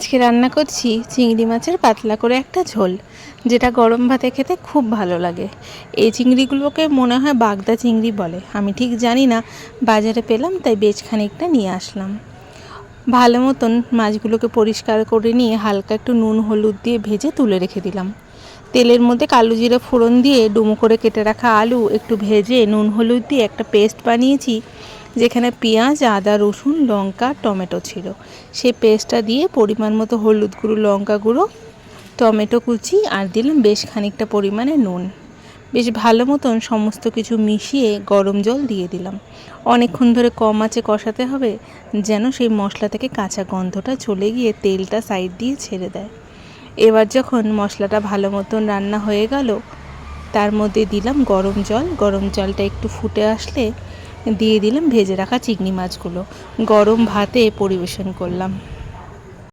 আজকে রান্না করছি চিংড়ি মাছের পাতলা করে একটা ঝোল, যেটা গরম ভাতে খেতে খুব ভালো লাগে। এই চিংড়িগুলোকে মনে হয় বাগদা চিংড়ি বলে। আমি ঠিক জানি না, বাজারে পেলাম, তাই বেশ খানিকটা নিয়ে আসলাম। ভালো মতন মাছগুলোকে পরিষ্কার করে নিয়ে হালকা একটু নুন, হলুদ দিয়ে ভেজে তুলে রেখে দিলাম। তেলের মধ্যে কালো জিরে ফোড়ন দিয়ে ডুমো করে কেটে রাখা আলু একটু ভেজে নুন, হলুদ দিয়ে একটা পেস্ট বানিয়েছি। যেখানে পেঁয়াজ, আদা, রসুন, লঙ্কা, টমেটো ছিল। সেই পেস্টটা দিয়ে পরিমাণ মতো হলুদ গুঁড়ো, লঙ্কা গুঁড়ো, টমেটো কুচি আর দিলাম বেশ খানিকটা পরিমাণে নুন। বেশ ভালো মতন সমস্ত কিছু মিশিয়ে গরম জল দিয়ে দিলাম। অনেকক্ষণ ধরে কম আঁচে কষাতে হবে যেন সেই মশলা থেকে কাঁচা গন্ধটা চলে গিয়ে তেলটা সাইড দিয়ে ছেড়ে দেয়। এবার যখন মশলাটা ভালো মতন রান্না হয়ে গেল, তার মধ্যে দিলাম গরম জল। গরম জলটা একটু ফুটে আসলে দিয়ে দিলাম ভেজে রাখা চিংড়ি মাছগুলো। গরম ভাতে পরিবেশন করলাম।